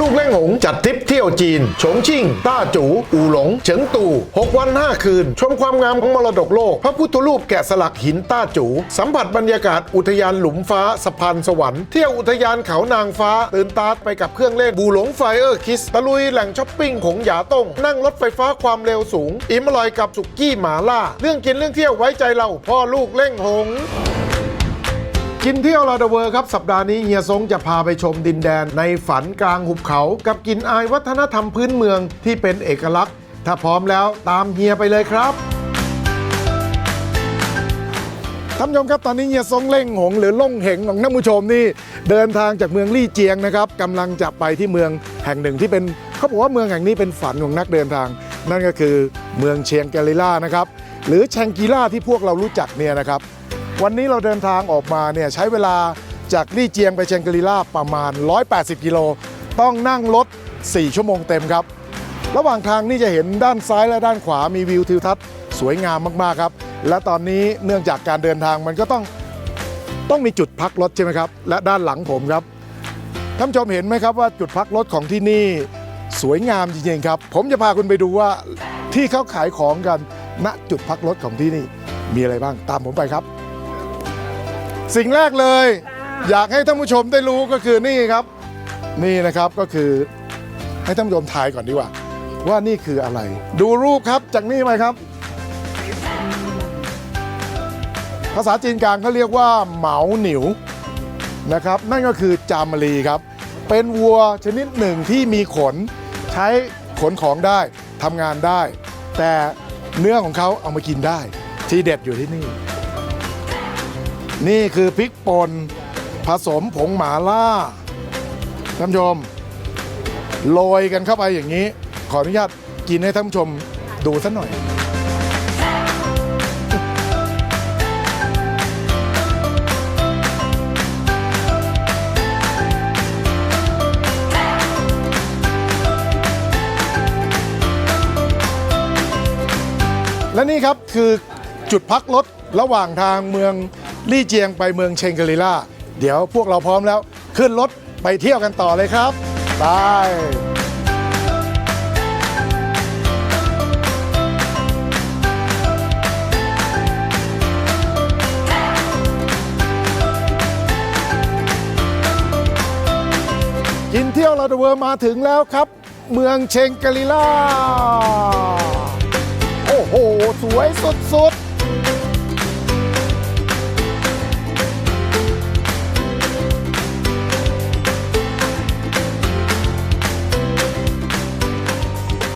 ลูกเล้งหง จัดทริปเที่ยวจีนฉงชิ่ง ต้าจูอูหลง เฉิงตู 6 วัน 5 คืน ชมความงามของมรดกโลก พระพุทธรูปแกะสลักหินต้าจู สัมผัสบรรยากาศอุทยานหลุมฟ้าสะพานสวรรค์ เที่ยวอุทยานเขานางฟ้า ตื่นตาไปกับเครื่องเล่นบูหลงไฟเออร์คิส ตะลุยแหล่งช้อปปิ้งของหยาต้ง นั่งรถไฟฟ้าความเร็วสูง อิ่มอร่อยกับสุกี้หมาล่า เรื่องกินเรื่องเที่ยวไว้ใจเราพ่อลูกเล่งหง กินเที่ยวลาดเวอร์ครับ สัปดาห์นี้เฮียซงจะพาไปชมดินแดนในฝันกลางหุบเขา กับกินอายวัฒนธรรมพื้นเมืองที่เป็นเอกลักษณ์ ถ้าพร้อมแล้วตามเฮียไปเลยครับท่านผู้ชมครับตอนนี้เฮียซงเล่งหงหรือล่งเหงของท่านผู้ชมนี่เดินทางจากเมืองลี่เจียงนะครับกำลังจะไปที่เมืองแห่งหนึ่งที่เป็นเขาบอกว่าเมืองแห่งนี้เป็นฝันของนักเดินทาง นั่นก็คือเมืองเชียงแกลิล่านะครับหรือแชงกีล่าที่พวกเรารู้จักเนี่ยนะครับ วันนี้เราเดินทางออกมาเนี่ยใช้เวลาจากลี่เจียงไปเชียงกรีล่าประมาณ 180 กิโล ต้องนั่งรถ 4 ชั่วโมงเต็มครับ ระหว่างทางนี่จะเห็นด้านซ้ายและด้านขวามีวิวทิวทัศน์สวยงามมากๆครับ และตอนนี้เนื่องจากการเดินทางมันก็ต้องต้องมีจุดพักรถใช่ไหมครับ และด้านหลังผมครับ ท่านผู้ชมเห็นไหมครับว่าจุดพักรถของที่นี่สวยงามจริงๆครับ ผมจะพาคุณไปดูว่าที่เขาขายของกันณจุดพักรถของที่นี่มีอะไรบ้างตามผมไปครับ สิ่งแรกเลย อยากให้ท่านผู้ชมได้รู้ก็คือนี่ครับ นี่นะครับก็คือให้ท่านผู้ชมทายก่อนดีกว่า ว่านี่คืออะไร ดูรูปครับจากนี่ไหมครับ ภาษาจีนกลางเขาเรียกว่าเหมาหนิวนะครับ นั่นก็คือจามรีครับ เป็นวัวชนิดหนึ่งที่มีขน ใช้ขนของได้ทำงานได้ แต่เนื้อของเขาเอามากินได้ ที่เด็ดอยู่ที่นี่ นี่คือพริกป่นผสมผงหมาล่าท่านผู้ชม โรยกันเข้าไปอย่างนี้ ขออนุญาตกินให้ท่านผู้ชมดูสักหน่อย และนี่ครับคือจุดพักรถระหว่างทางเมือง ลี่เจียงไปเมืองเชงกรีล่า เดี๋ยวพวกเราพร้อมแล้ว ขึ้นรถไปเที่ยวกันต่อเลยครับไปกินเที่ยวลาดเวอร์มาถึงแล้วครับ เมืองเชงกรีล่า โอ้โห สวยสุดๆ